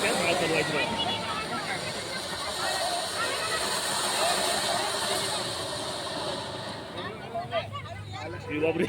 Then I can like that. Добрый.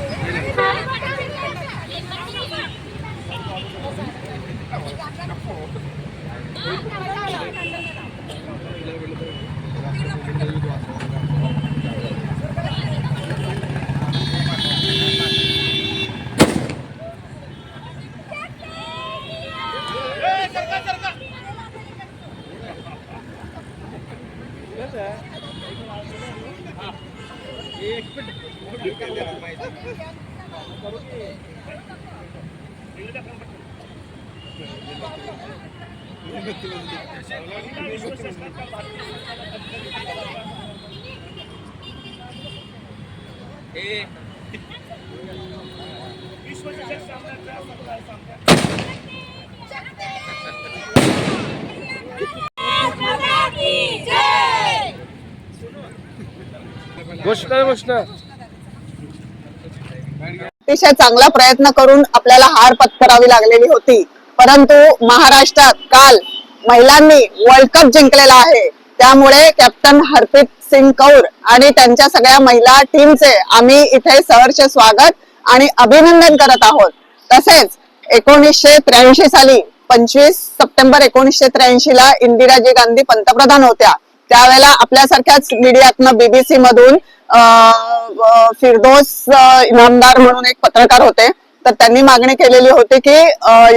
पेडेच्या घोषणा घोषणा अतिशय चांगला प्रयत्न करून आपल्याला हार पत्करावी लागलेली होती. परंतु महाराष्ट्रात काल महिलांनी वर्ल्ड कप जिंकलेला आहे. त्यामुळे कॅप्टन हरप्रीत सिंग कौर आणि त्यांच्या सगळ्या महिला टीमचे आम्ही इथे सहर्ष स्वागत आणि अभिनंदन करत आहोत. तसेच एकोणीसशे त्र्याऐंशी साली पंचवीस सप्टेंबर एकोणीसशे त्र्याऐंशी ला इंदिराजी गांधी पंतप्रधान होत्या. त्यावेळेला आपल्यासारख्याच मीडियातनं बीबीसी मधून फिरदोस इनामदार म्हणून एक पत्रकार होते. तर त्यांनी मागणी केलेली होती की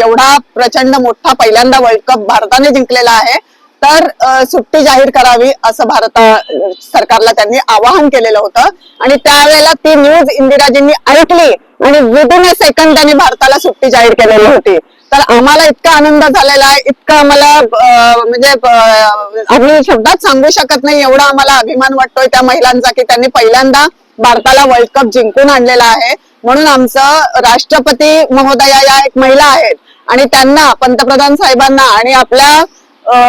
एवढा प्रचंड मोठा पहिल्यांदा वर्ल्ड कप भारताने जिंकलेला आहे तर सुट्टी जाहीर करावी असं भारत सरकारला त्यांनी आवाहन केलेलं होतं. आणि त्यावेळेला ती न्यूज इंदिराजींनी ऐकली आणि विदिन ए सेकंड त्यांनी भारताला सुट्टी जाहीर केलेली होती. तर आम्हाला इतका आनंद झालेला आहे इतका आम्हाला म्हणजे आम्ही शब्दात सांगू शकत नाही एवढा आम्हाला अभिमान वाटतोय त्या महिलांचा की त्यांनी पहिल्यांदा भारताला वर्ल्ड कप जिंकून आणलेला आहे. म्हणून आमचं राष्ट्रपती महोदया या एक महिला आहेत. आणि त्यांना पंतप्रधान साहेबांना आणि आपल्या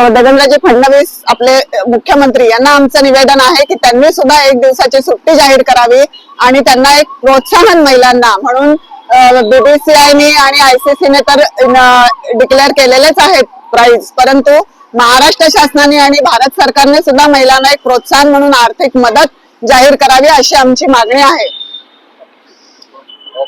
देवेंद्रजी फडणवीस आपले मुख्यमंत्री यांना आमचं निवेदन आहे की त्यांनी सुद्धा एक दिवसाची सुट्टी जाहीर करावी आणि त्यांना एक प्रोत्साहन महिलांना म्हणून बीबीसीआयने आणि आयसीसीने तर डिक्लेअर केलेलेच आहेत प्राइज परंतु महाराष्ट्र शासनाने आणि भारत सरकारने सुद्धा महिलांना एक प्रोत्साहन म्हणून आर्थिक मदत जाहीर करावी अशी आमची मागणी आहे.